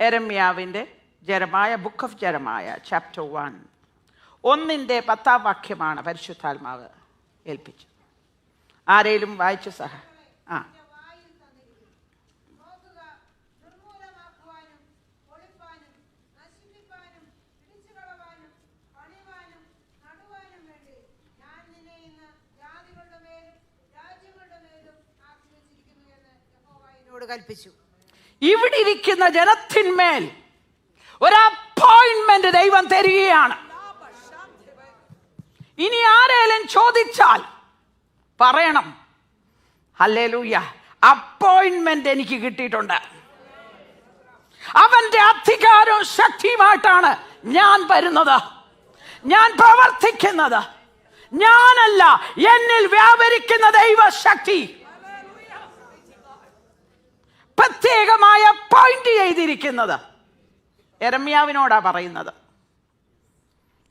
എരമ്യാവിന്റെ Jeremiah book of Jeremiah chapter one ഒന്നിന്റെ പത്താം വാക്യമാണ് പരിശുദ്ധാത്മാവ് ഏൽപ്പിച്ചത്. ആരേലും വായിച്ച സഹ ആ. കൽപ്പിച്ചു. ഇവിടെ ഇരിക്കുന്ന ജനത്തിന്മേൽ ഒരു അപ്പോയിന്റ്മെന്റ് ദൈവം തരികയാണ്. ഇനി ആരേലും ചോദിച്ചാൽ പറയണം. ഹല്ലേലൂയ. അപ്പോയിന്റ്മെന്റ് എനിക്ക് കിട്ടിയിട്ടുണ്ട്. അവന്റെ അധികാരവും ശക്തിയുമായിട്ടാണ് ഞാൻ വരുന്നത്. ഞാൻ പ്രവർത്തിക്കുന്നത്. ഞാനല്ല എന്നിൽ വ്യാപരിക്കുന്ന ദൈവശക്തി. പ്രത്യേകമായ പോയിന്റ് ചെയ്തിരിക്കുന്നത് എരമ്യാവിനോടാ പറയുന്നത്.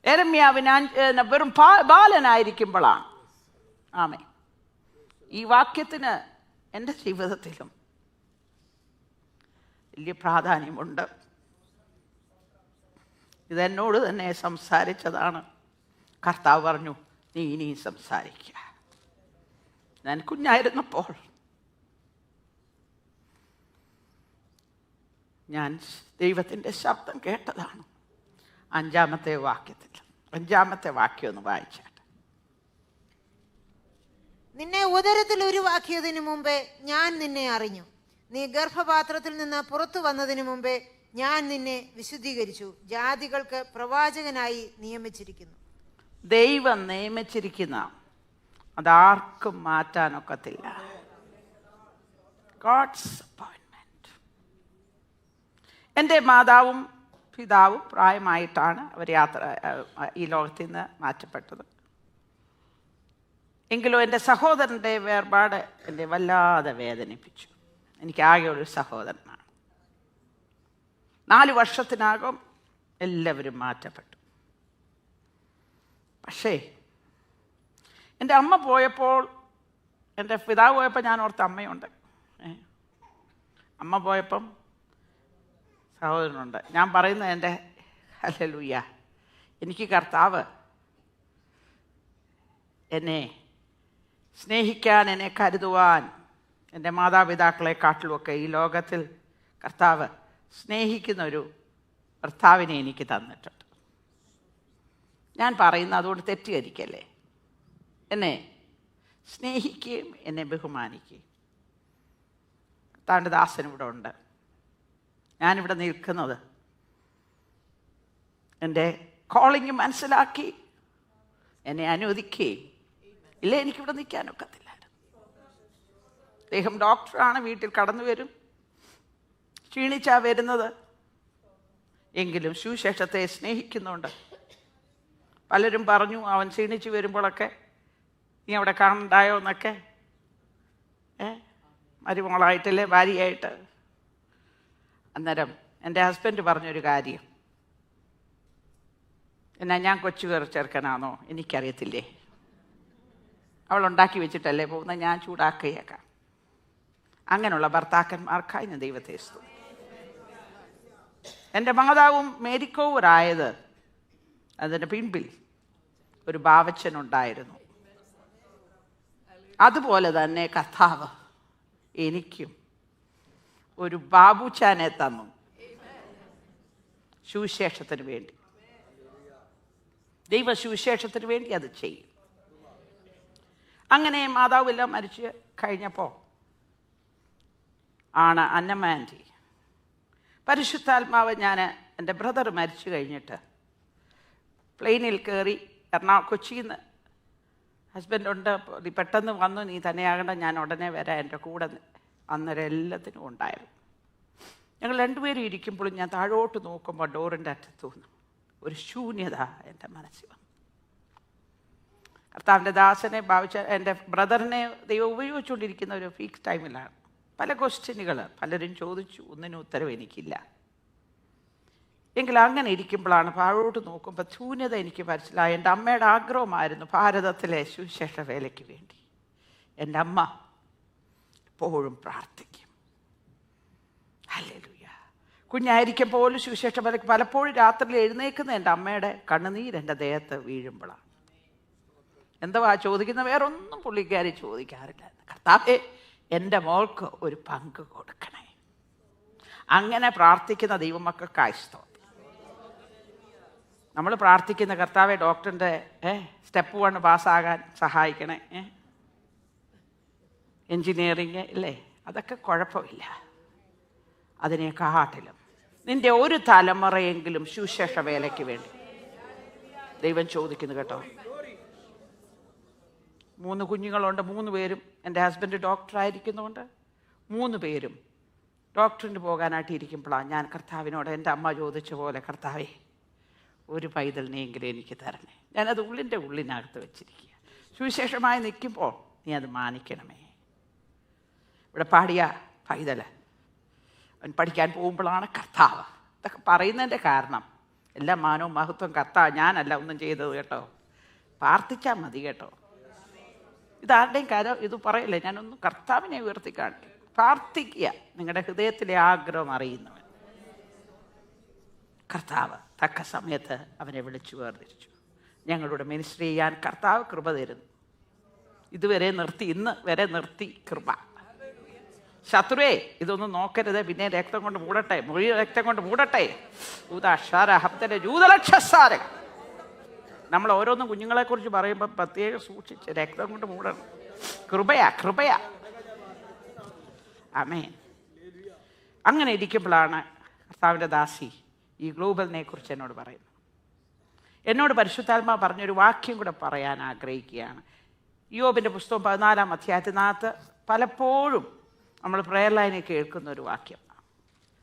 എരമ്യാവിന് വെറും ബാലനായിരിക്കുമ്പോഴാണ്. ആമേ ഈ വാക്യത്തിന് എന്റെ ജീവിതത്തിലും വലിയ പ്രാധാന്യമുണ്ട്. ഇതെന്നോട് തന്നെ സംസാരിച്ചതാണ്. കർത്താവ് പറഞ്ഞു നീ ഇനിയും സംസാരിക്കുക ഞാൻ കുഞ്ഞായിരുന്നപ്പോൾ ഞാൻ ദൈവത്തിന്റെ ശബ്ദം കേട്ടതാണ്. അഞ്ചാമത്തെ വാക്യത്തിൽ. അഞ്ചാമത്തെ വാക്യം ഒന്ന് വായിച്ചാട്ടെ. നിന്നെ ഉദരത്തിൽ ഉരുവാക്കിയതിനു മുമ്പേ ഞാൻ നിന്നെ അറിഞ്ഞു. നീ ഗർഭപാത്രത്തിൽ നിന്ന് പുറത്തു വന്നതിനു മുമ്പേ ഞാൻ നിന്നെ വിശുദ്ധീകരിച്ചു. ജാതികൾക്ക് പ്രവാചകനായി നിയമിച്ചിരിക്കുന്നു. ദൈവം നിയമിച്ചിരിക്കുന്ന അതാർക്കും മാറ്റാനൊക്കത്തില്ല. ഗോഡ്സ് എന്റെ മാതാവും പിതാവും പ്രായമായിട്ടാണ് അവർ യാത്ര ഈ ലോകത്തിൽ നിന്ന് മാറ്റപ്പെട്ടത്. എങ്കിലും എന്റെ സഹോദരന്റെ വേർപാട് എന്നെ വല്ലാതെ വേദനിപ്പിച്ചു. എനിക്ക് ആകെ ഒരു സഹോദരനാണ്. നാല് വർഷത്തിനകം എല്ലാവരും മാറ്റപ്പെട്ടു. പക്ഷേ എന്റെ അമ്മ പോയപ്പോൾ എന്റെ പിതാവ് പോയപ്പോൾ ഞാൻ ഓർത്ത അമ്മയുണ്ട്. അമ്മ പോയപ്പം സഹോദരനുണ്ട്. ഞാൻ പറയുന്നത് എന്റെ ഹല്ലേലൂയ. എനിക്ക് കർത്താവ് എന്നെ സ്നേഹിക്കാൻ എന്നെ കരുതുവാൻ എന്റെ മാതാപിതാക്കളെ കാട്ടിലുമൊക്കെ ഈ ലോകത്തിൽ കർത്താവ് സ്നേഹിക്കുന്ന ഒരു ഭർത്താവിനെ എനിക്ക് തന്നിട്ടുണ്ട്. ഞാൻ പറയുന്ന അതുകൊണ്ട് തെറ്റിദ്ധരിക്കല്ലേ? എന്നെ സ്നേഹിക്കുകയും എന്നെ ബഹുമാനിക്കുകയും. താണ്ട് ദാസൻ ഇവിടെ ഉണ്ട്. ഞാനിവിടെ നിൽക്കുന്നത് എന്റെ കോളിങ് മനസ്സിലാക്കി. എന്നെ അനുവദിക്കുകയും ഇല്ല എനിക്കിവിടെ നിൽക്കാനൊക്കത്തില്ലായിരുന്നു അദ്ദേഹം ഡോക്ടറാണ് വീട്ടിൽ കടന്നു വരും. ക്ഷീണിച്ചാ വരുന്നത്. എങ്കിലും സുശേഷത്തെ സ്നേഹിക്കുന്നുണ്ട്. പലരും പറഞ്ഞു അവൻ ക്ഷീണിച്ച് വരുമ്പോഴൊക്കെ നീ അവിടെ കാണണ്ടായോ? എന്നൊക്കെ. ഏ? മരുമോളായിട്ടല്ലേ ഭാര്യയായിട്ട്. അന്നേരം എന്റെ ഹസ്ബൻഡ് പറഞ്ഞൊരു കാര്യം. എന്നാ ഞാൻ കൊച്ചു കയറി ചേർക്കാനാണോ എനിക്കറിയത്തില്ലേ? അവൾ ഉണ്ടാക്കി വെച്ചിട്ടല്ലേ പോകുന്ന? ഞാൻ ചൂടാക്കിയേക്കാം അങ്ങനെയുള്ള ഭർത്താക്കന്മാർക്കായി ഞാൻ ദൈവത്തെ സ്തുതി. എന്റെ മാതാവും മേരിക്കോവറായത് അതിന്റെ പിൻപിൽ ഒരു ഭാവച്ചനുണ്ടായിരുന്നു അതുപോലെ തന്നെ കഥാവ് എനിക്കും ഒരു ബാബുച്ചാനെ തന്നു. സുവിശേഷത്തിന് വേണ്ടി. ദൈവ സുവിശേഷത്തിന് വേണ്ടി അത് ചെയ്യും. അങ്ങനെ മാതാവെല്ലാം മരിച്ചു കഴിഞ്ഞപ്പോൾ ആണ് അന്നമാന്റി പരിശുദ്ധാത്മാവ് ഞാൻ എന്റെ ബ്രദർ മരിച്ചു കഴിഞ്ഞിട്ട് പ്ലെയിനിൽ കയറി എറണാകുളം കൊച്ചിയിൽ നിന്ന് ഹസ്ബൻഡുണ്ട് പെട്ടെന്ന് വന്നു നീ തന്നെയാകണ്ട ഞാൻ ഉടനെ വരാം എന്റെ കൂടെ അന്നേരം എല്ലാത്തിനും ഉണ്ടായിരുന്നു ഞങ്ങൾ രണ്ടുപേരും ഇരിക്കുമ്പോഴും ഞാൻ താഴോട്ട് നോക്കുമ്പോൾ ഡോറിന്റെ അറ്റത്ത് തോന്നും ഒരു ശൂന്യത എന്റെ മനസ്സിൽ വന്നു. കർത്താവിന്റെ ദാസനെ ഭാവിച്ച എന്റെ ബ്രദറിനെ ദൈവം ഉപയോഗിച്ചുകൊണ്ടിരിക്കുന്ന ഒരു ഫീക്സ് ടൈമിലാണ് പല ക്വസ്റ്റ്യനുകൾ പലരും ചോദിച്ചു ഒന്നിനും ഉത്തരവ് എനിക്കില്ല. എങ്കിൽ അങ്ങനെ ഇരിക്കുമ്പോഴാണ് താഴോട്ട് നോക്കുമ്പോൾ ശൂന്യത എനിക്ക് മനസ്സിലായി. എന്റെ അമ്മയുടെ ആഗ്രഹമായിരുന്നു ഭാരതത്തിലെ സുവിശേഷ വേലയ്ക്ക് വേണ്ടി. എന്റെ അമ്മ എപ്പോഴും പ്രാർത്ഥിക്കും. അല്ലേലൂയ കുഞ്ഞായിരിക്കും പോലും സുവിശേഷം പല പലപ്പോഴും രാത്രിയിൽ എഴുന്നേക്കുന്ന എന്റെ അമ്മയുടെ കണ്ണുനീര് എന്റെ ദേഹത്ത് വീഴുമ്പോഴാണ് എന്തുവാ ചോദിക്കുന്ന വേറൊന്നും പുള്ളിക്കാരി ചോദിക്കാറില്ല. കർത്താവേ എന്റെ മോൾക്ക് ഒരു പങ്ക് കൊടുക്കണേ. അങ്ങനെ പ്രാർത്ഥിക്കുന്ന ദൈവമക്കൾക്കായി സ്തോത്രം. നമ്മൾ പ്രാർത്ഥിക്കുന്ന കർത്താവെ ഡോക്ടറിന്റെ സ്റ്റെപ്പ് വൺ പാസ്സാകാൻ സഹായിക്കണേ ഏ. എൻജിനീയറിങ് അല്ലേ? അതൊക്കെ കുഴപ്പമില്ല. അതിനെക്കാട്ടിലും നിന്റെ ഒരു തലമുറയെങ്കിലും സുശേഷ വേലയ്ക്ക് വേണ്ടി. ദൈവം ചോദിക്കുന്നു കേട്ടോ. മൂന്ന് കുഞ്ഞുങ്ങളുണ്ട് മൂന്ന് പേരും എന്റെ ഹസ്ബൻഡ് ഡോക്ടറായിരിക്കുന്നതുകൊണ്ട് മൂന്ന് പേരും ഡോക്ടറിന് പോകാനായിട്ട് ഇരിക്കുമ്പോഴാണ് ഞാൻ കർത്താവിനോട് എന്റെ അമ്മ ചോദിച്ച പോലെ കർത്താവേ ഒരു പൈതലിനെയെങ്കിലും എനിക്ക് തരണേ. ഞാനത് ഉള്ളിന്റെ ഉള്ളിനകത്ത് വെച്ചിരിക്കുക സുവിശേഷമായി നിൽക്കുമ്പോൾ നീ അത് മാനിക്കണമേ. ഇവിടെ പാടിയ പൈതൽ അവൻ പഠിക്കാൻ പോകുമ്പോഴാണ് കർത്താവ്. ഇതൊക്കെ പറയുന്നതിന്റെ കാരണം. എല്ലാ മാനവും മഹത്വം കർത്താവ് ഞാനല്ല ഒന്നും ചെയ്തത് കേട്ടോ. പ്രാർത്ഥിച്ചാൽ മതി കേട്ടോ. ഇതാരുടെയും കാര്യം ഇത് പറയില്ല? ഞാനൊന്നും കർത്താവിനെ ഉയർത്തി കാണിക്കും പ്രാർത്ഥിക്കുക. നിങ്ങളുടെ ഹൃദയത്തിലെ ആഗ്രഹം അറിയുന്നവൻ. കർത്താവ് തക്ക സമയത്ത് അവനെ വിളിച്ചു വേർതിരിച്ചു. ഞങ്ങളുടെ മിനിസ്റ്റർ ചെയ്യാൻ കർത്താവ് കൃപ തരുന്നു. ഇതുവരെ നിർത്തി ഇന്ന് വരെ നിർത്തി കൃപ. ശത്രുവേ ഇതൊന്നും നോക്കരുത് പിന്നെ രക്തം കൊണ്ട് മൂടട്ടെ മുഴുവൻ രക്തം കൊണ്ട് മൂടട്ടെ. ഊതാഷാര ഹബ്ദന്റെ ജൂതലക്ഷസാരം നമ്മൾ ഓരോന്നും കുഞ്ഞുങ്ങളെക്കുറിച്ച് പറയുമ്പോൾ പ്രത്യേകം സൂക്ഷിച്ച് രക്തം കൊണ്ട് മൂടണം. കൃപയാ കൃപയാ. അമേൻ അങ്ങനെ ഇരിക്കുമ്പോഴാണ് കർത്താവിന്റെ ദാസി ഈ ഗ്ലോബലിനെ കുറിച്ച് എന്നോട് പറയുന്നത്. എന്നോട് പരിശുദ്ധാത്മാ പറഞ്ഞൊരു വാക്യം കൂടെ പറയാൻ ആഗ്രഹിക്കുകയാണ്. യോബിന്റെ പുസ്തകം പതിനാലാം അധ്യായത്തിനകത്ത് പലപ്പോഴും നമ്മൾ പ്രയർ ലൈനിൽ കേൾക്കുന്ന ഒരു വാക്യം.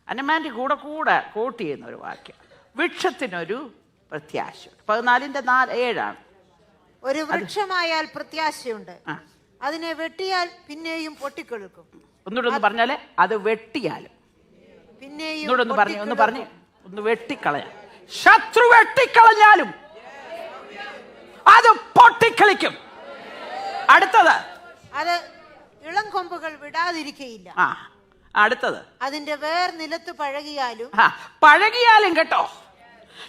അന്നമാന്റെ കൂടെ കൂടെ കോട്ട് ചെയ്യുന്ന ഒരു വാക്യം. വൃക്ഷത്തിനൊരു പ്രത്യാശ. പതിനാലിന്റെ നാല് ഏഴാണ്. ഒരു വൃക്ഷമായാൽ പ്രത്യാശയുണ്ട്. അതിനെ വെട്ടിയാൽ പിന്നെയും പൊട്ടിക്കൊടുക്കും ഒന്നുകൂടെ ഒന്ന് പറഞ്ഞാലേ അത് വെട്ടിയാലും. പിന്നെയും ഒന്ന് പറഞ്ഞു ഒന്ന് പറഞ്ഞ്. ഒന്ന് വെട്ടിക്കളയാം. ശത്രു വെട്ടിക്കളഞ്ഞാലും അത് പൊട്ടിക്കളിക്കും. അടുത്തത്. അത് ഇളം കൊമ്പുകൾ വിടാതിരിക്കയില്ല. ആ അടുത്തത്. അതിന്റെ വേർ നിലത്ത് പഴകിയാലും ആ പഴകിയാലും കേട്ടോ.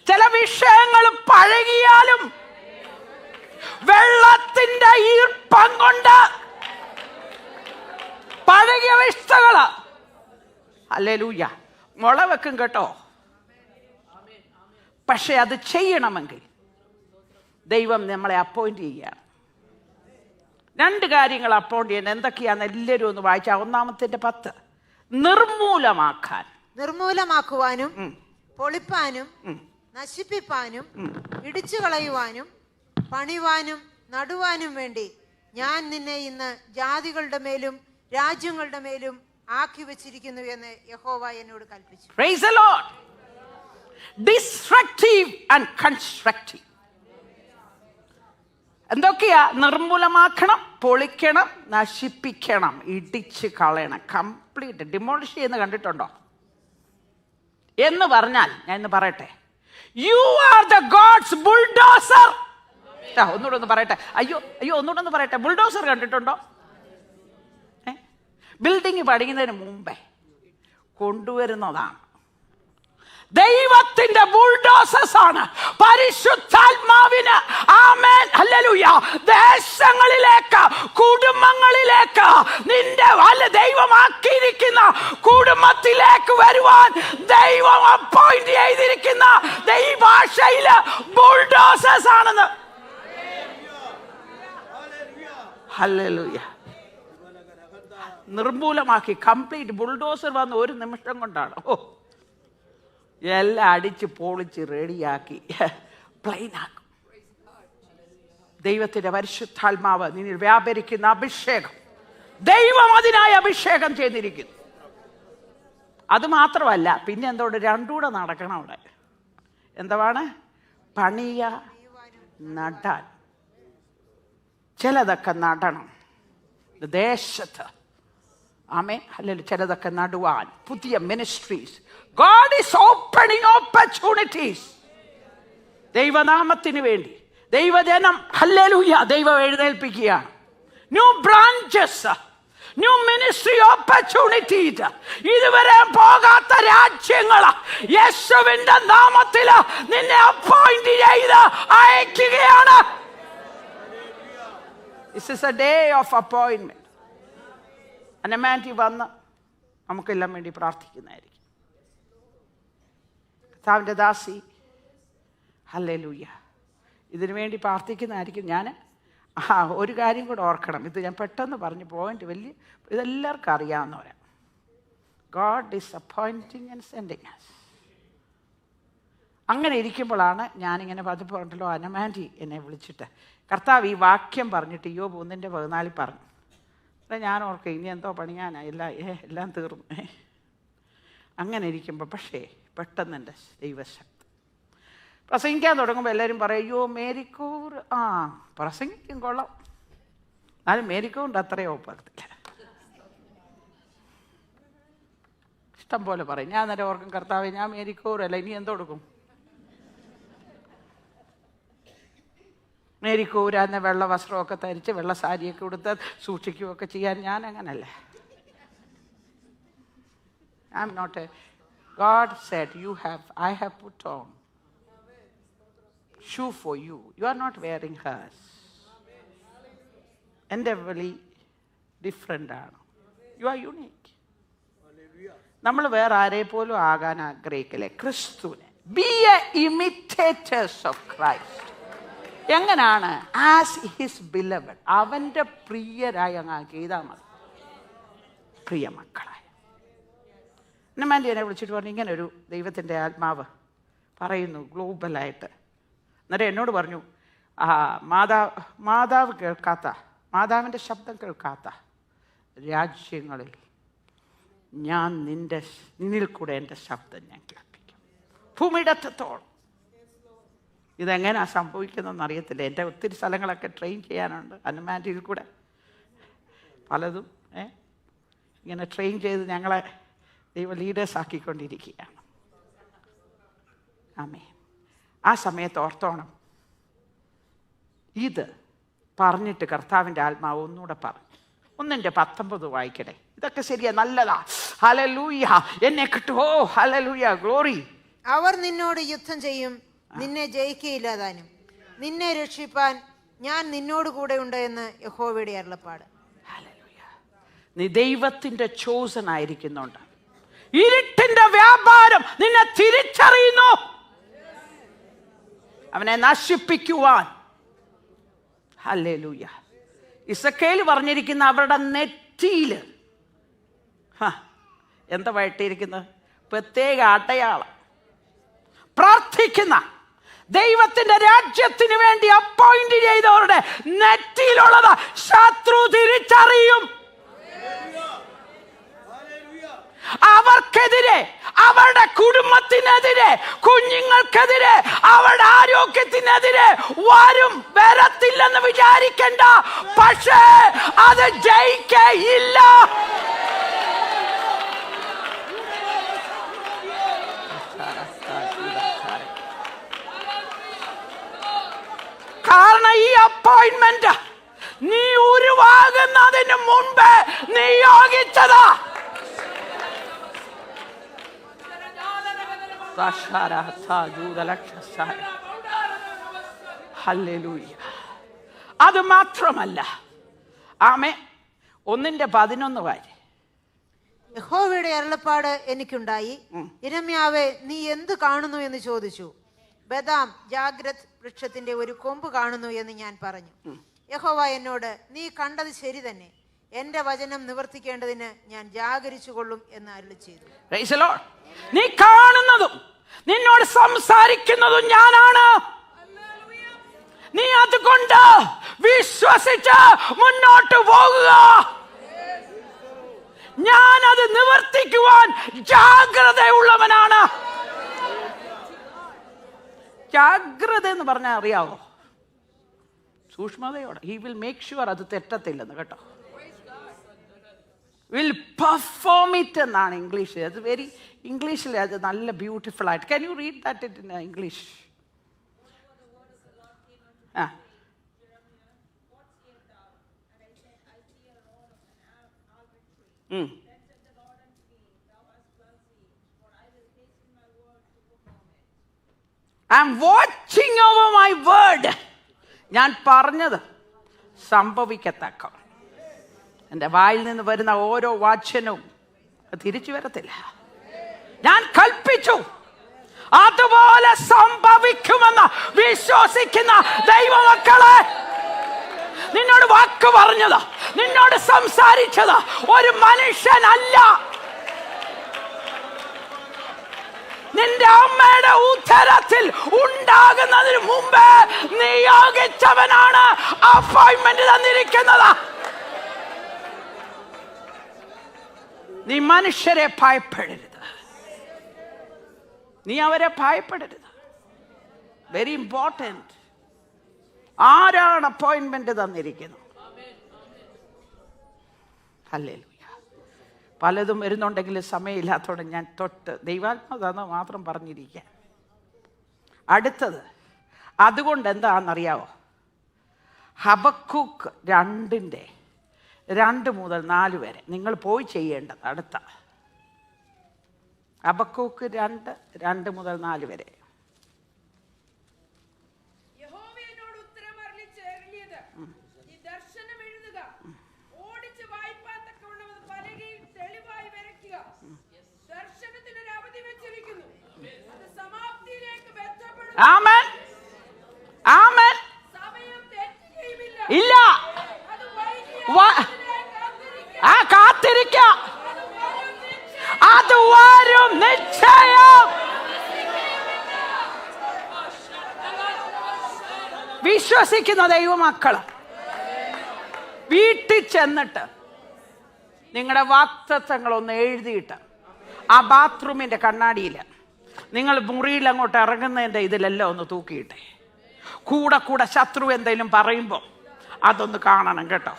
ചില വിഷയങ്ങൾ പഴകിയാലും വെള്ളത്തിന്റെ ഈർപ്പം കൊണ്ട് പഴകിയ വിഷ്ടകൾ അല്ലേ ലൂയ മുള വെക്കും കേട്ടോ. പക്ഷെ അത് ചെയ്യണമെങ്കിൽ ദൈവം നമ്മളെ അപ്പോയിന്റ് ചെയ്യുകയാണ് രണ്ട് കാര്യങ്ങൾ അപ്പോണ്ട് ചെയ്യുന്നത് എന്തൊക്കെയാന്ന് എല്ലാവരും ഒന്ന് വായിച്ചാൽ ഒന്നാമത്തെ പത്ത്. നിർമൂലമാക്കാൻ. നിർമൂലമാക്കുവാനും പൊളിപ്പാനും. നശിപ്പിപ്പാനും ഇടിച്ചു കളയുവാനും പണിവാനും നടുവാനും വേണ്ടി ഞാൻ നിന്നെ ഇന്ന് ജാതികളുടെ മേലും രാജ്യങ്ങളുടെ മേലും ആക്കി വെച്ചിരിക്കുന്നു എന്ന് യഹോവ എന്നോട് കൽപ്പിച്ചു. Praise the Lord. എന്തൊക്കെയാ? നിർമൂലമാക്കണം പൊളിക്കണം നശിപ്പിക്കണം ഇടിച്ച് കളയണം. കംപ്ലീറ്റ് ഡിമോളിഷ് ചെയ്യുന്ന കണ്ടിട്ടുണ്ടോ? എന്ന് പറഞ്ഞാൽ ഞാൻ ഇന്ന് പറയട്ടെ. You are the God's bulldozer ഒന്നുകൂടെ ഒന്ന് പറയട്ടെ. അയ്യോ അയ്യോ ഒന്നുകൂടെ ഒന്ന് പറയട്ടെ. ബുൾഡോസർ കണ്ടിട്ടുണ്ടോ? ബിൽഡിംഗ് പണിയുന്നതിന് മുമ്പേ കൊണ്ടുവരുന്നതാണ്. ദൈവത്തിന്റെ ബുൾഡോസസ് ആണ് പരിശുദ്ധാത്മാവിന് ആമേൻ. ഹല്ലേലൂയ. ദേശങ്ങളിലേക്ക് കുടുംബങ്ങളിലേക്ക് നിന്റെ അല്ല ദൈവമാക്കിയിരിക്കുന്ന കുടുംബത്തിലേക്ക് വരുവാൻ ദൈവം അപ്പോയിന്റ് ചെയ്തിരിക്കുന്ന ദൈവാഷയിൽ ബുൾഡോസസ് ആണെന്ന് നിർമൂലമാക്കി കംപ്ലീറ്റ് ബുൾഡോസർ വന്ന് ഒരു നിമിഷം കൊണ്ടാണ്. ഓ. എല്ലാം അടിച്ച് പൊളിച്ച് റെഡിയാക്കി. പ്ലെയിനാക്കും ദൈവത്തിന്റെ പരിശുദ്ധാത്മാവ് നിന്നിൽ വ്യാപരിക്കുന്ന അഭിഷേകം. ദൈവം അതിനായി അഭിഷേകം ചെയ്തിരിക്കുന്നു. അത് മാത്രമല്ല പിന്നെ എന്തോട് രണ്ടുകൂടെ നടക്കണം അവിടെ. എന്താണ് പണിയ നടാൻ. ചിലതൊക്കെ നടണം. ദേശത്ത്. ആമേ അല്ലെങ്കിൽ ചിലതൊക്കെ നടുവാൻ. പുതിയ ministries God is opening opportunities ദൈവനാമത്തിന് വേണ്ടി. ദൈവജനം ഹല്ലേലൂയ ദൈവം എഴുന്നേൽപ്പിക്കുകയാണ്. New branches new ministry opportunities ഇതുവരെ പോകാത്ത രാജ്യങ്ങൾ യേശുവിന്റെ നാമത്തിൽ നിന്നെ അപ്പോയിന്റ് ചെയ്ത് അയക്കുകയാണ്. This is a day of അപ്പോയിൻമെന്റ് അനമാന്റി വന്ന് നമുക്കെല്ലാം വേണ്ടി പ്രാർത്ഥിക്കുന്നതായിരിക്കും. കർത്താവിന്റെ ദാസി. ഹല്ലേ ലൂയ്യ ഇതിനു വേണ്ടി പ്രാർത്ഥിക്കുന്നതായിരിക്കും. ഞാൻ ആ ഒരു കാര്യം കൂടെ ഓർക്കണം. ഇത് ഞാൻ പെട്ടെന്ന് പറഞ്ഞു. പോയിന്റ് വലിയ ഇതെല്ലാവർക്കും അറിയാവുന്നവരാ. God is appointing and sending അങ്ങനെ ഇരിക്കുമ്പോഴാണ് ഞാനിങ്ങനെ പതിപ്പ് പറഞ്ഞല്ലോ അനമാന്റി എന്നെ വിളിച്ചിട്ട്. കർത്താവ് ഈ വാക്യം പറഞ്ഞിട്ട് യോ പൂന്നിന്റെ പതിനാലിൽ പറഞ്ഞു. ഞാൻ ഓർക്കും ഇനി എന്തോ പണിയാനാ? എല്ലാം ഏ എല്ലാം തീർന്നു. അങ്ങനെ ഇരിക്കുമ്പോൾ പക്ഷേ പെട്ടെന്ന് എന്റെ ദൈവശക്തി. പ്രസംഗിക്കാൻ തുടങ്ങുമ്പോൾ എല്ലാവരും പറയും അയ്യോ മേരിക്കൂർ ആ പ്രസംഗിക്കും കൊള്ളാം. എന്നാലും മേരിക്കൂറിന്റെ അത്രയോ ഒപ്പത്തില്ല ഇഷ്ടം പോലെ പറയും. ഞാൻ നേരെ ഓർക്കും കർത്താവ് ഞാൻ മേരിക്കൂറല്ല ഇനി എന്തോ കൊടുക്കും? മേരിക്കൂരാന്ന് വെള്ള വസ്ത്രമൊക്കെ ധരിച്ച് വെള്ള സാരിയൊക്കെ കൊടുത്ത് സൂക്ഷിക്കുകയൊക്കെ ചെയ്യാൻ ഞാൻ അങ്ങനല്ല. I am not a God set you have I have put on shoe for you you are not wearing hers എന്റെ വിളി ഡിഫറെന്റ് ആണ്. യു ആർ യുണീക്ക് നമ്മൾ വേറെ ആരെ പോലും ആകാൻ ആഗ്രഹിക്കില്ലേ? ക്രിസ്തുവിനെ. Be a imitators of Christ എങ്ങനാണ്? ആസ് ഹിസ് ബിലവഡ് അവന്റെ പ്രിയരായി അങ്ങ് ചെയ്താൽ മതി. പ്രിയ മക്കളായ എന്നെ എന്നെ വിളിച്ചിട്ട് പറഞ്ഞു ഇങ്ങനെ ഒരു ദൈവത്തിന്റെ ആത്മാവ് പറയുന്നു ഗ്ലോബലായിട്ട്. എന്നിട്ട് എന്നോട് പറഞ്ഞു ആ മാതാവ് മാതാവ് കേൾക്കാത്ത മാതാവിന്റെ ശബ്ദം കേൾക്കാത്ത രാജ്യങ്ങളിൽ ഞാൻ നിന്റെ നിന്നിൽ കൂടെ എന്റെ ശബ്ദം ഞാൻ കേൾപ്പിക്കും. ഭൂമിയിടത്തോളം ഇതെങ്ങനെയാണ് സംഭവിക്കുന്നതെന്ന് അറിയത്തില്ല. എന്റെ ഒത്തിരി സ്ഥലങ്ങളൊക്കെ ട്രെയിൻ ചെയ്യാനുണ്ട് ഹനുമാന്റിയിൽ കൂടെ. പലതും ഇങ്ങനെ ട്രെയിൻ ചെയ്ത് ഞങ്ങളെ ദൈവ ലീഡേഴ്സ് ആക്കിക്കൊണ്ടിരിക്കുകയാണ്. ആമേ ആ സമയത്ത് ഓർത്തോണം. ഇത് പറഞ്ഞിട്ട് കർത്താവിന്റെ ആത്മാവ് ഒന്നുകൂടെ പറഞ്ഞു ഒന്നിന്റെ പത്തൊമ്പത് വായിക്കട്ടെ ഇതൊക്കെ ശരിയാ നല്ലതാ. ഹലലൂയ എന്നെ കിട്ടുമോ ഹലലൂയ ഗ്ലോറി അവർ നിന്നോട് യുദ്ധം ചെയ്യും. നിന്നെ ജയിക്കയില്ലാതാനും. നിന്നെ രക്ഷിപ്പാൻ ഞാൻ നിന്നോട് കൂടെ ഉണ്ട് എന്ന് യഹോവയുടെ അരുളപ്പാട്. നീ ദൈവത്തിന്റെ ചോസൻ ആയിരിക്കുന്നുണ്ട്. ഇരുട്ടിന്റെ വ്യാപാരം നിന്നെ തിരിച്ചറിയുന്നു. അവനെ നശിപ്പിക്കുവാൻ. ഹല്ലേലൂയ. ഇസക്കേൽ പറഞ്ഞിരിക്കുന്ന അവരുടെ നെറ്റിയിൽ. എന്താ വയട്ടിയിരിക്കുന്നത് പ്രത്യേക അടയാളം. പ്രാർത്ഥിക്കുന്ന ദൈവത്തിന്റെ രാജ്യത്തിന് വേണ്ടി അപ്പോയിന്റ് ചെയ്തവരുടെ നെറ്റിയിലുള്ളത് ശത്രു തിരിച്ചറിയും. അവർക്കെതിരെ അവരുടെ കുടുംബത്തിനെതിരെ കുഞ്ഞുങ്ങൾക്കെതിരെ അവരുടെ ആരോഗ്യത്തിനെതിരെ വരും വരത്തില്ലെന്ന് വിചാരിക്കണ്ട. പക്ഷേ അത് ജയിക്കയില്ല. കാരണം ഈ അപ്പോയിന്റ്മെന്റ് നീ ഉരുവാകുന്നതിന് മുൻപ് നിയോഗിച്ചതാ അത് മാത്രമല്ല ആമേ ഒന്നിന്റെ പതിനൊന്ന് വാരി. യഹോവയുടെ അരുളപ്പാട് എനിക്കുണ്ടായി. ഇരമ്യാവെ നീ എന്ത് കാണുന്നു എന്ന് ചോദിച്ചു. ബദാം ജാഗ്രത് വൃക്ഷത്തിന്റെ ഒരു കൊമ്പ് കാണുന്നു എന്ന് ഞാൻ പറഞ്ഞു. യഹോവ എന്നോട് നീ കണ്ടത് ശരി തന്നെ. എന്റെ വചനം നിവർത്തിക്കേണ്ടതിന് ഞാൻ ജാഗരിച്ചു കൊള്ളും എന്ന് അരുളി ചെയ്തു. നീ കാണുന്നതും നിന്നോട് സംസാരിക്കുന്നതും ഞാനാണ്. നീ അതുകൊണ്ട് വിശ്വസിച്ച് മുന്നോട്ട് പോകുക. ഞാൻ അത് നിവർത്തിക്കുവാൻ ജാഗ്രതയുള്ളവനാണ്. ജാഗ്രത എന്ന് പറഞ്ഞാൽ അറിയാവോ? സൂക്ഷ്മതയോടെ. ഹി വിൽ മേക്ക് ഷുവർ അത് തെറ്റത്തില്ലെന്ന് കേട്ടോ. വിൽ പെർഫോം ഇറ്റ് എന്നാണ് ഇംഗ്ലീഷിൽ അത് വെരി ഇംഗ്ലീഷിൽ അത് നല്ല ബ്യൂട്ടിഫുൾ ആയിട്ട്. Can you read that it in English ആ. I'm watching over my word. ഞാൻ പറഞ്ഞത് സംഭവിക്കത്തക്ക. എന്റെ വായിൽ നിന്ന് വരുന്ന ഓരോ വാച്യനും തിരിച്ചു വരത്തില്ല. ഞാൻ കൽപ്പിച്ചു. അതുപോലെ സംഭവിക്കുമെന്ന് വിശ്വസിക്കുന്ന ദൈവമക്കളെ നിന്നോട് വാക്ക് പറഞ്ഞത് നിന്നോട് സംസാരിച്ചത് ഒരു മനുഷ്യനല്ല. നിന്റെ അമ്മയുടെ ഉത്തരത്തിൽ ഉണ്ടാകുന്നതിന് മുമ്പേ നിയോഗിച്ചവനാണ് അപ്പോയിന്റ്മെന്റ് തന്നിരിക്കുന്നത്. നീ മനുഷ്യരെ ഭയപ്പെടരുത്. നീ അവരെ ഭയപ്പെടരുത്. വെരി ഇമ്പോർട്ടന്റ് ആരാണ് അപ്പോയിൻമെന്റ് തന്നിരിക്കുന്നത് അല്ലേ പലതും വരുന്നുണ്ടെങ്കിൽ സമയമില്ലാത്തതുകൊണ്ട് ഞാൻ തൊട്ട് ദൈവാത്മ മാത്രം പറഞ്ഞിരിക്കുക അടുത്തത് അതുകൊണ്ട് എന്താണെന്നറിയാവോ? ഹബക്കൂക്ക് രണ്ടിന്റെ രണ്ട് മുതൽ നാല് വരെ. നിങ്ങൾ പോയി ചെയ്യേണ്ടത് അടുത്ത. അബക്കോക്ക് രണ്ട് രണ്ട് മുതൽ നാല് വരെ. ആമൻ. ആമൻ. ഇല്ല അത് വൈകിയ വ- അതിനെ കാത്തിരിക്കുക. ആ കാത്തിരിക്ക. അത് വരും നിശ്ചയം. വിശ്വസിക്കുന്ന ദൈവമക്കൾ വീട്ടിൽ ചെന്നിട്ട് നിങ്ങളുടെ വാക്തത്വങ്ങൾ ഒന്ന് എഴുതിയിട്ട് ആ ബാത്റൂമിന്റെ കണ്ണാടിയിൽ നിങ്ങൾ മുറിയിൽ അങ്ങോട്ട് ഇറങ്ങുന്നതിന്റെ ഇതിലെല്ലാം ഒന്ന് തൂക്കിയിട്ടെ. കൂടെ കൂടെ ശത്രു എന്തെങ്കിലും പറയുമ്പോൾ അതൊന്ന് കാണണം കേട്ടോ.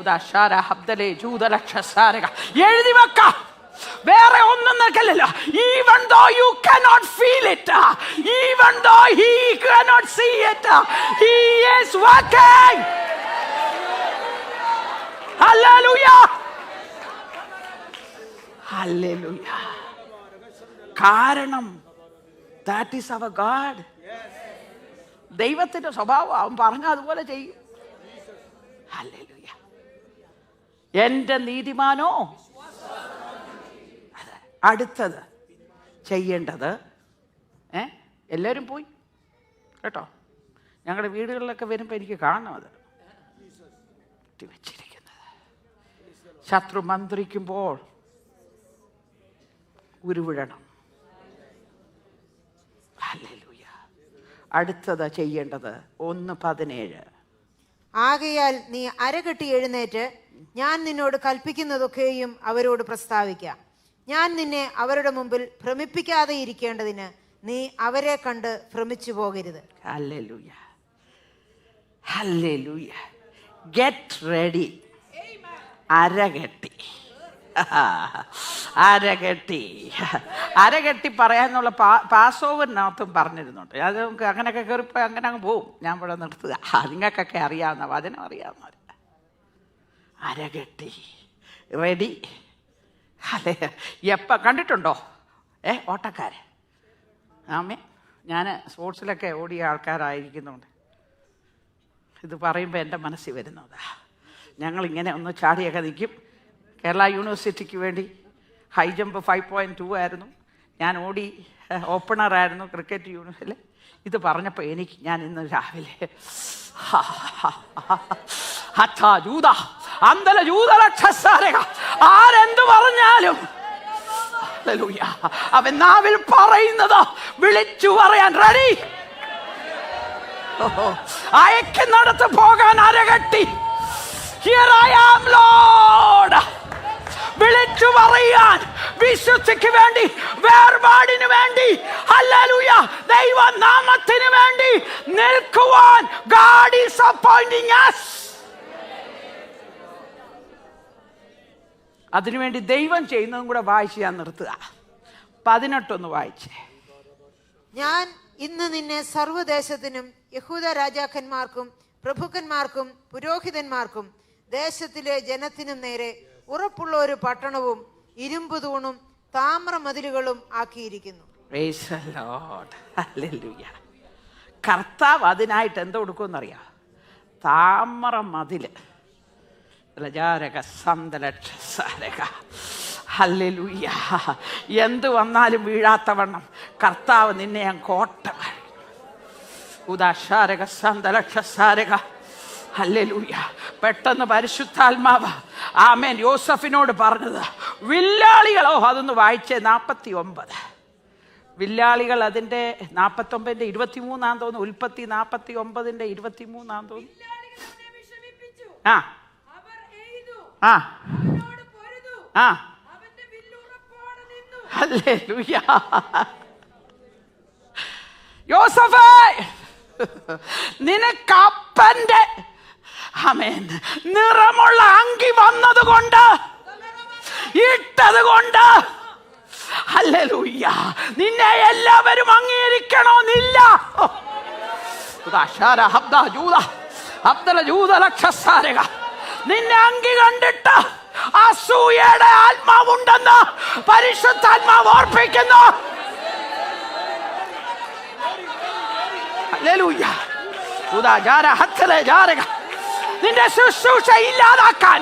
ഉദാശാര ഹബ്ദലേ ജൂതലക്ഷസാരക. എഴുതി വെക്ക. വേറെ ഒന്നും നിൽക്കില്ലല്ലോ even though you cannot feel it even though he cannot see it he is working hallelujah hallelujah കാരണം ദാറ്റ് ഈസ് അവർ ഗാഡ് ദൈവത്തിന്റെ സ്വഭാവം അവൻ പറഞ്ഞ അതുപോലെ ചെയ്യും. ഹല്ലേലൂയ എന്റെ നീതിമാനോ? അടുത്തത് ചെയ്യേണ്ടത് ഏ? എല്ലാവരും പോയി. കേട്ടോ? ഞങ്ങളുടെ വീടുകളിലൊക്കെ വരുമ്പോൾ എനിക്ക് കാണണം അത്. വെച്ചിരിക്കുന്നത്. ശത്രു മന്ത്രിക്കുമ്പോൾ ഉരുവിടണം. ഹല്ലേലൂയ. അടുത്തത് ചെയ്യേണ്ടത് ഒന്ന് പതിനേഴ്. ആകയാൽ നീ അരകെട്ടി എഴുന്നേറ്റ് ഞാൻ നിന്നോട് കൽപ്പിക്കുന്നതൊക്കെയും അവരോട് പ്രസ്താവിക്കാം. ഞാൻ നിന്നെ അവരുടെ മുമ്പിൽ ഭ്രമിപ്പിക്കാതെ ഇരിക്കേണ്ടതിന് നീ അവരെ കണ്ട് ഭ്രമിച്ചു പോകരുത്. Get ready. അരകെട്ടി. അരകെട്ടി. അരകെട്ടി പറയാന്നുള്ള പാ പാസ് ഓവറിനകത്തും പറഞ്ഞിരുന്നുണ്ട്. അത് അങ്ങനെയൊക്കെ കയറിപ്പോയി അങ്ങനെ അങ്ങ് പോവും. ഞാൻ ഇവിടെ നിർത്തുക. നിങ്ങൾക്കൊക്കെ അറിയാവുന്ന വചനം അറിയാവുന്നവർ. അരകെട്ടി റെഡി അതെ എപ്പോൾ കണ്ടിട്ടുണ്ടോ ഏ ഓട്ടക്കാരെ ആമേ ഞാൻ സ്പോർട്സിലൊക്കെ ഓടിയ ആൾക്കാരായിരിക്കുന്നുണ്ട് ഇത് പറയുമ്പോൾ എന്റെ മനസ്സിൽ വരുന്നതാ ഞങ്ങളിങ്ങനെ ഒന്ന് ചാടിയൊക്കെ നിൽക്കും കേരള യൂണിവേഴ്സിറ്റിക്ക് വേണ്ടി high jump five point two ആയിരുന്നു ഞാൻ ഓടി ഓപ്പണറായിരുന്നു ക്രിക്കറ്റ് യൂണിവേഴ്സിൽ ഇത് പറഞ്ഞപ്പോൾ എനിക്ക് ഞാൻ ഇന്ന് രാവിലെ ഹത്താ ജൂത അന്തല ജൂതലക്ഷസാരക. ആരെന്തു പറഞ്ഞാലും. അവൻ നാവിൽ പറയുന്നത് വിളിച്ചു പറയാൻ റെഡി അയക്കുന്നിടത്ത് പോകാൻ അരകട്ടി. Here I am. വിളിച്ചു പറയാൻ വിശ്വസിക്ക് വേണ്ടി വേർപാടിന് വേണ്ടി ഹല്ലേലൂയ. ദൈവ നാമത്തിന് വേണ്ടി നിൽക്കുവാൻ God ഈസ് appointing us. അതിനുവേണ്ടി ദൈവം ചെയ്യുന്നതും കൂടെ വായിച്ച് ഞാൻ നിർത്തുക. പതിനെട്ടൊന്ന് വായിച്ചേ. ഞാൻ ഇന്ന് നിന്നെ സർവദേശത്തിനും യഹൂദ രാജാക്കന്മാർക്കും പ്രഭുക്കന്മാർക്കും പുരോഹിതന്മാർക്കും ദേശത്തിലെ ജനത്തിനും നേരെ ഉറപ്പുള്ള ഒരു പട്ടണവും ഇരുമ്പ് തൂണും താമ്ര മതിലുകളും ആക്കിയിരിക്കുന്നു. കർത്താവ് അതിനായിട്ട് എന്ത് കൊടുക്കുമെന്നറിയാം? താമര മതിൽ. ഹല്ലേലൂയ എന്ത് വന്നാലും വീഴാത്തവണ്ണം കർത്താവ് നിന്നെ ഞാൻ കോട്ട ഉദാശാരക സന്തലക്ഷസാരക ഹല്ലേലൂയ പെട്ടെന്ന് പരിശുദ്ധാത്മാവ് ആമേൻ യോസഫിനോട് പറഞ്ഞത് വില്ലാളികളോ അതൊന്ന് വായിച്ചേ നാൽപ്പത്തി ഒമ്പത് വില്ലാളികൾ അതിന്റെ നാൽപ്പത്തൊമ്പതിന്റെ ഇരുപത്തി മൂന്നാം തോന്നുന്നു ഉൽപ്പത്തി നാൽപ്പത്തി ഒമ്പതിന്റെ ഇരുപത്തി മൂന്നാം തോന്നുന്നു ആ. ആ. ആ. ഹല്ലേലൂയ. യോസഫേ നിനക്ക് അപ്പന്റെ അമേൻ നിറമുള്ള അങ്കി വന്നതുകൊണ്ട് ഇട്ടത് കൊണ്ട് ഹല്ലേലൂയ. നിന്നെ എല്ലാവരും അംഗീകരിക്കണമെന്നില്ല. ഹബ്ദ ജൂത അബ്ദല ജൂത ലക്ഷസാരക. നിന്നെ അങ്കി കണ്ടിട്ട് അസൂയയുടെ ആത്മാവുണ്ടെന്ന് പരിശുദ്ധാത്മാവ് ഓർപ്പിക്കുന്നു. നിന്റെ ശുശ്രൂഷ ഇല്ലാതാക്കാൻ.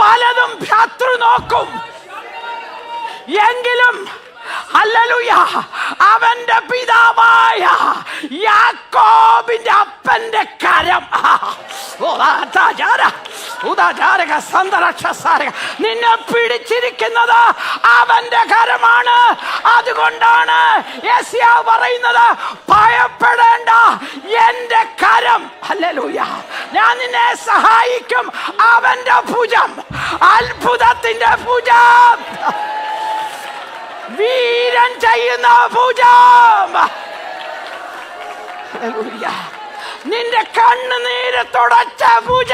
പലതും ഭ്രാതൃ നോക്കും എങ്കിലും അവന്റെ പിതാവായ യാക്കോബിന്റെ അപ്പന്റെ കരം. നിന്നെ പിടിച്ചിരിക്കുന്നത് അവന്റെ കരമാണ്. അതുകൊണ്ടാണ് പറയുന്നത് ഭയപ്പെടേണ്ട എന്റെ കരം. ഹല്ലേലൂയ. ഞാൻ നിന്നെ സഹായിക്കും അവന്റെ ഭുജം. അത്ഭുതത്തിന്റെ ഭുജം. വീരൻ ചെയ്യുന്ന പൂജ. നിന്റെ കണ്ണുനീര് തുടച്ച പൂജ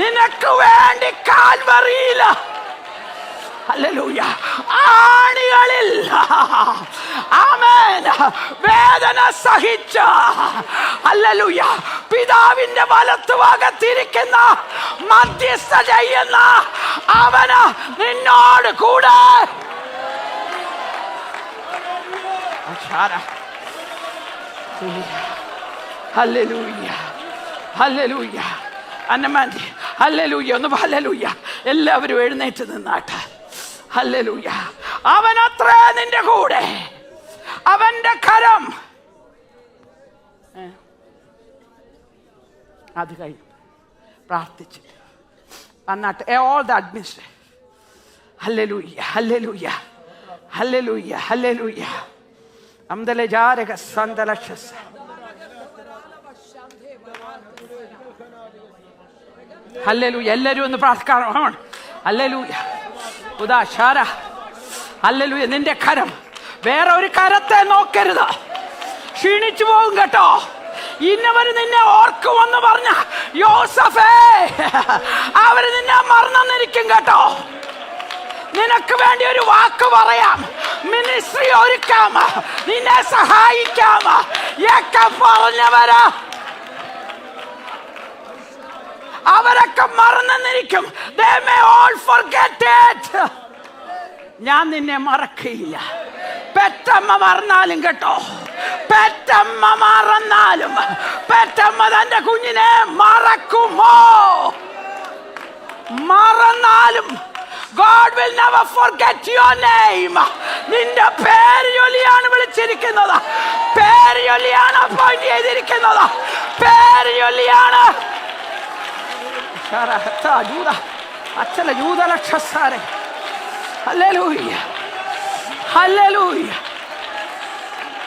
നിനക്ക് വേണ്ടി കാൽവറിയില്ല. ഹല്ലേലൂയ. ആണികളിൽ. ആമേൻ. വേദന സഹിച്ച. ഹല്ലേലൂയ. പിതാവിന്റെ വലത്ത് ഭാഗത്തിരിക്കുന്ന മധ്യസ്ഥ ചെയ്യുന്ന അവന് നിന്നോട് കൂടെ. ഹല്ലേലൂയ. ഹല്ലേലൂയ. അന്നമാന്തി ഹല്ലേലൂയ. ഒന്ന് ഹല്ലേലൂയ. എല്ലാവരും എഴുന്നേറ്റ് നിന്നാട്ടെ. ഹല്ലേലൂയ. അവൻ അത്രേ നിന്റെ കൂടെ. അവന്റെ കരം? അത് കഴിഞ്ഞു. പ്രാർത്ഥിച്ചു. വന്നാട്ടെ ഓൾ ദ അഡ്മിനിസ്ട്രേ ഹല്ലേലൂയ ഹല്ലേലൂയ ഹല്ലേലൂയ ഹല്ലേലൂയ. അംദല ജാരക ഒന്ന് പ്രാർത്ഥിക്കണം ഹല്ലേലൂയ. ഉദാ ഷാര ഹല്ലേലൂയ നിന്റെ കരം. വേറെ ഒരു കരത്തെ നോക്കരുത്. ക്ഷീണിച്ചു പോകും കേട്ടോ. ഇന്നവര് നിന്നെ ഓർക്കുമെന്ന് പറഞ്ഞ യോസഫേ അവർ നിന്നെ മറന്നിരിക്കും കേട്ടോ. നിനക്ക് വേണ്ടി ഒരു വാക്ക് പറയാം. മിനിസ്ട്രി ഒരുക്കാം. നിന്നെ സഹായിക്കാം. പറഞ്ഞവരാ. അവരൊക്കെ all ഞാൻ നിന്നെ മറക്കില്ല പെറ്റമ്മ മറന്നാലും കേട്ടോ. പെറ്റമ്മ മറന്നാലും. പെറ്റമ്മ തന്റെ കുഞ്ഞിനെ മറക്കുമോ? മറന്നാലും. God will never forget your name. നിന്റെ പേര് ചൊല്ലിയാണ് വിളിച്ചിരിക്കുന്നത്. പേര് ചൊല്ലിയാണ് അപ്പോയിന്റ് ചെയ്തിരിക്കുന്നത്. പേര് ചൊല്ലിയാണ് ശരഹത്ത ജൂതലക്ഷസാരെ അല്ലേ ലൂയ്യ ഹല്ലേലൂയ ഹല്ലേലൂയ